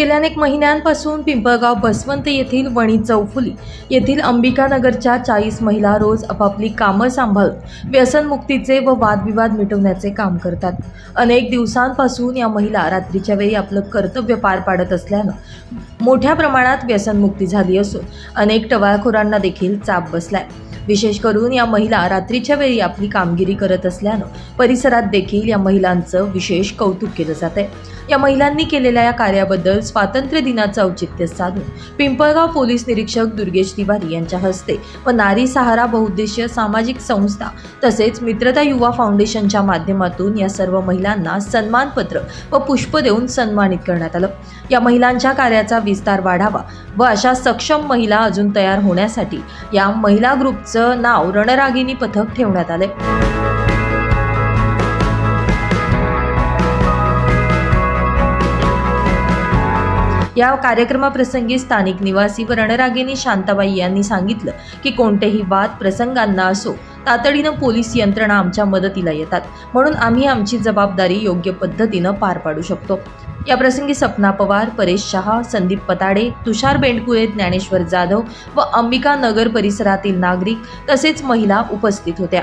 गेल्या अनेक महिन्यांपासून पिंपळगाव बसवंत येथील वणी चौफुली येथील अंबिकानगरच्या चाळीस महिला रोज आपापली कामं सांभाळून व्यसनमुक्तीचे व वादविवाद मिटवण्याचे काम करतात. अनेक दिवसांपासून या महिला रात्रीच्या वेळी आपलं कर्तव्य पार पाडत असल्यानं मोठ्या प्रमाणात व्यसनमुक्ती झाली असून अनेक टवाळखोरांना देखील चाप बसलाय. विशेष करून या महिला रात्रीच्या वेळी आपली कामगिरी करत असल्यानं परिसरात देखील या महिलांचं विशेष कौतुक केलं जात आहे. या महिलांनी केलेल्या या कार्याबद्दल स्वातंत्र्य दिनाचं औचित्य साधून पिंपळगाव पोलीस निरीक्षक दुर्गेश तिवारी यांच्या हस्ते व नारी सहारा बहुउद्देशीय सामाजिक संस्था तसेच मित्रता युवा फाउंडेशनच्या माध्यमातून या सर्व महिलांना सन्मानपत्र व पुष्प देऊन सन्मानित करण्यात आलं. या महिलांच्या कार्याचा विस्तार वाढावा व अशा सक्षम महिला अजून तयार होण्यासाठी या महिला ग्रुपचं नाव रणरागिनी पथक ठेवण्यात आले या कार्यक्रमाप्रसंगी स्थानिक निवासी व रणरागिनी शांताबाई यांनी सांगितलं की कोणतेही वाद प्रसंगांना असो तातडीनं पोलीस यंत्रणा आमच्या मदतीला येतात. म्हणून आम्ही आमची जबाबदारी योग्य पद्धतीनं पार पाडू शकतो. या प्रसंगी सपना पवार परेश शहा संदीप पताडे तुषार बेंडकुळे ज्ञानेश्वर जाधव व अंबिका नगर परिसरातील नागरिक तसेच महिला उपस्थित होत्या.